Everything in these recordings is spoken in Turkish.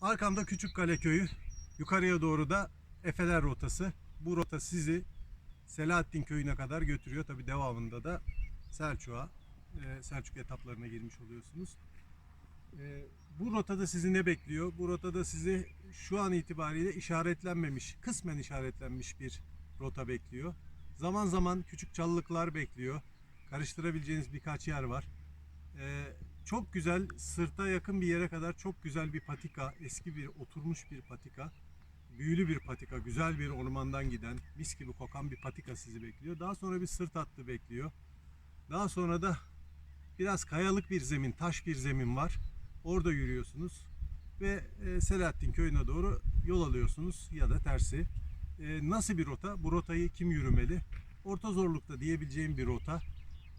Arkamda Küçükkale Köyü. Yukarıya doğru da Efeler rotası. Bu rota sizi Selahattin Köyü'ne kadar götürüyor. Tabi devamında da Selçuk'a, e, Selçuk etaplarına girmiş oluyorsunuz. E, bu rotada sizi ne bekliyor? Bu rotada sizi şu an itibariyle işaretlenmemiş, kısmen işaretlenmiş bir rota bekliyor. Zaman zaman küçük çalılıklar bekliyor. Karıştırabileceğiniz birkaç yer var. Çok güzel, sırta yakın bir yere kadar çok güzel bir patika, eski bir oturmuş bir patika. Büyülü bir patika, güzel bir ormandan giden, mis gibi kokan bir patika sizi bekliyor. Daha sonra bir sırt hattı bekliyor. Daha sonra da biraz kayalık bir zemin, taş bir zemin var. Orada yürüyorsunuz ve e, Selahattin köyüne doğru yol alıyorsunuz ya da tersi. E, nasıl bir rota? Bu rotayı kim yürümeli? Orta zorlukta diyebileceğim bir rota.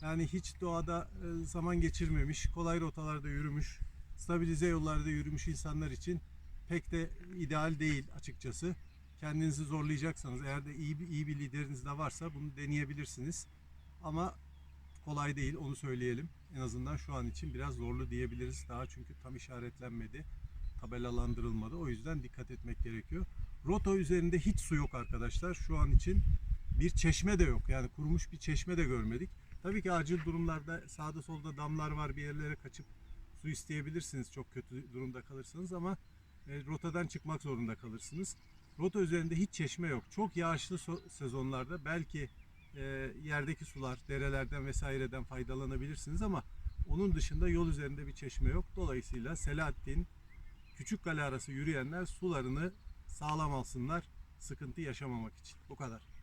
Yani hiç doğada e, zaman geçirmemiş, kolay rotalarda yürümüş, stabilize yollarda yürümüş insanlar için pek de ideal değil açıkçası. Kendinizi zorlayacaksanız eğer de iyi bir, iyi bir lideriniz de varsa bunu deneyebilirsiniz. Ama kolay değil onu söyleyelim. En azından şu an için biraz zorlu diyebiliriz. Daha çünkü tam işaretlenmedi, tabelalandırılmadı. O yüzden dikkat etmek gerekiyor. Rota üzerinde hiç su yok arkadaşlar. Şu an için bir çeşme de yok. Yani kurumuş bir çeşme de görmedik. Tabii ki acil durumlarda sağda solda damlar var. Bir yerlere kaçıp su isteyebilirsiniz çok kötü durumda kalırsanız ama e, rotadan çıkmak zorunda kalırsınız. Rota üzerinde hiç çeşme yok. Çok yağışlı so- sezonlarda belki e, yerdeki sular, derelerden vesaireden faydalanabilirsiniz ama onun dışında yol üzerinde bir çeşme yok. Dolayısıyla Selahattin Küçükkale arası yürüyenler sularını sağlam alsınlar sıkıntı yaşamamak için. Bu kadar.